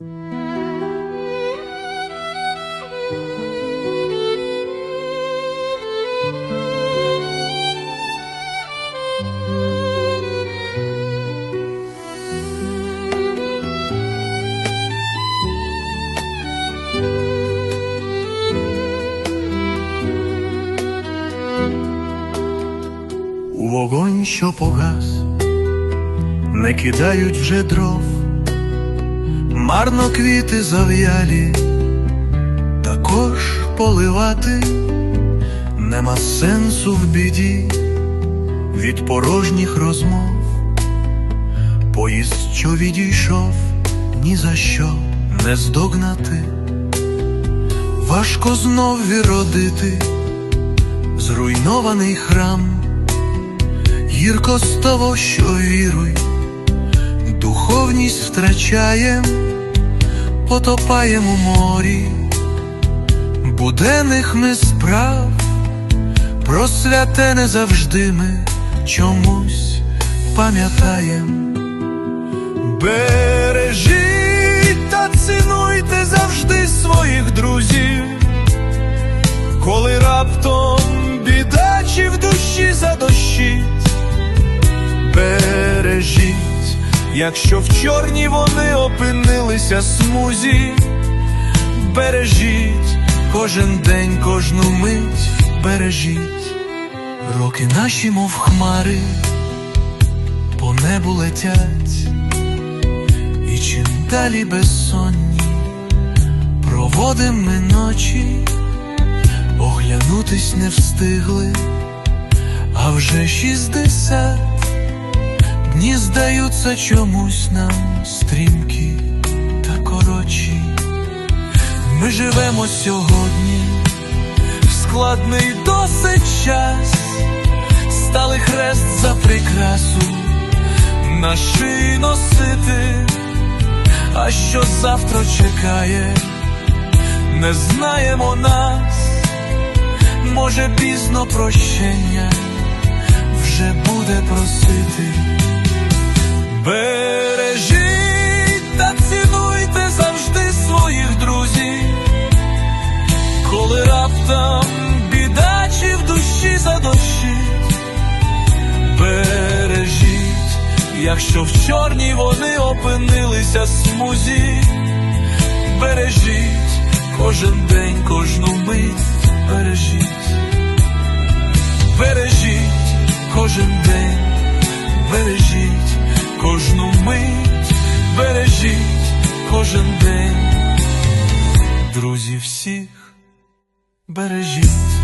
Вогонь, що погас, не кидають вже дров, марно квіти зав'ялі, також поливати. Нема сенсу в біді від порожніх розмов, поїзд, що відійшов, ні за що не здогнати, важко знов відродити зруйнований храм. Гірко з того, що віруй, духовність втрачаєм, потопаєм у морі, буденних ми справ, про святе не завжди ми чомусь пам'ятаєм. Бережіть та цінуйте завжди своїх друзів, коли раптом якщо в чорній вони опинилися смузі, бережіть кожен день, кожну мить, бережіть, роки наші, мов хмари, по небу летять, і чим далі безсонні, проводим ми ночі, оглянутись не встигли, а вже шістдесят. Дні здаються чомусь нам стрімкі та коротші. Ми живемо сьогодні, в складний досить час, стали хрест за прикрасу на шиї носити, а що завтра чекає, не знаємо нас, може пізно прощення вже буде просити. Бережіть та цінуйте завжди своїх друзів, коли раптом біда чи в душі задощить, бережіть, якщо в чорній вони опинилися смузі, бережіть кожен день, кожну всіх бережіть.